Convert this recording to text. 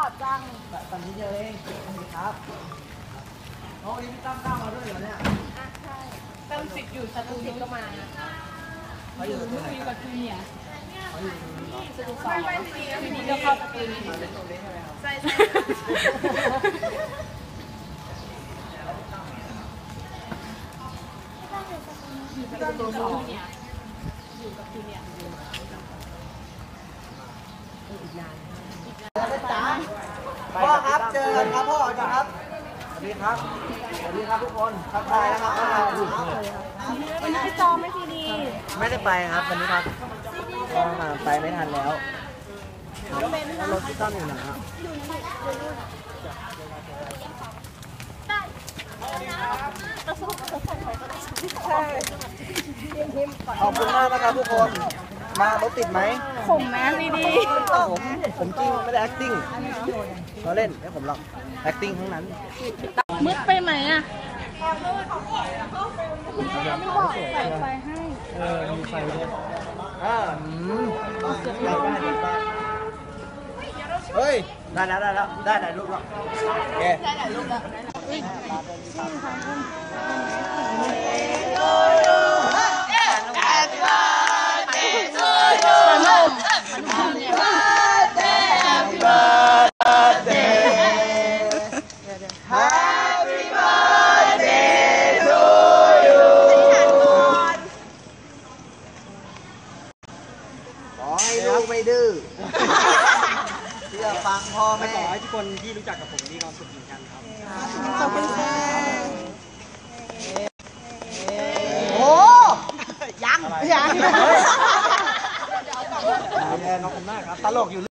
ล่อจังตอนนี้เดียวเองครับโอ้ยพี่ตั้มตั้มมาด้วยเหรอเนี่ยอะใช่เติมสิบอยู่สตูดิโอก็มาเขาอยู่ตรงไหนอยู่กับจูเนียร์เขาอยู่ตรงนี้เหรอสตูสองทีนี้ก็เข้าสตูดิโอใช่ใช่พี่ตั้มตัวสองอยู่กับจูเนียร์พ่อครับเจอกันครับพ่อจ้ะครับส วัสดีครับ สวัสดีครับทุกคนทักทายนะครับทักทายอยู่วันนี้พี่จอไม่ทีดี ไม่ได้ไปครับวันนี้ครับเพราะว่าไปไม่ทันแล้วแล้วรถพี่ตั้มอยู่ไหนครับขอบคุณมากนะครับทุกคน มารถติดไหมผมแม่ดีดีผมผมจริงไม่ได้ acting เราเล่นไม่ผมหรอก acting ทั้งนั้นมืดไปไหมอะใส่ไฟให้เออมีไฟด้วยอ่าอืมได้ได้ได้ได้เฮ้ยได้แล้วได้แล้วได้หลายรูปแล้วโอเคขอ ให้ลูกไม่ดื้อเชื่อฟังพ่อแม่ขอให้ทุกคนที่รู้จักกับผมมีความสุขเหมือนกันครับขอบคุณค่ะโอ้ยังยังแทนขอบคุณมากครับตลกอยู่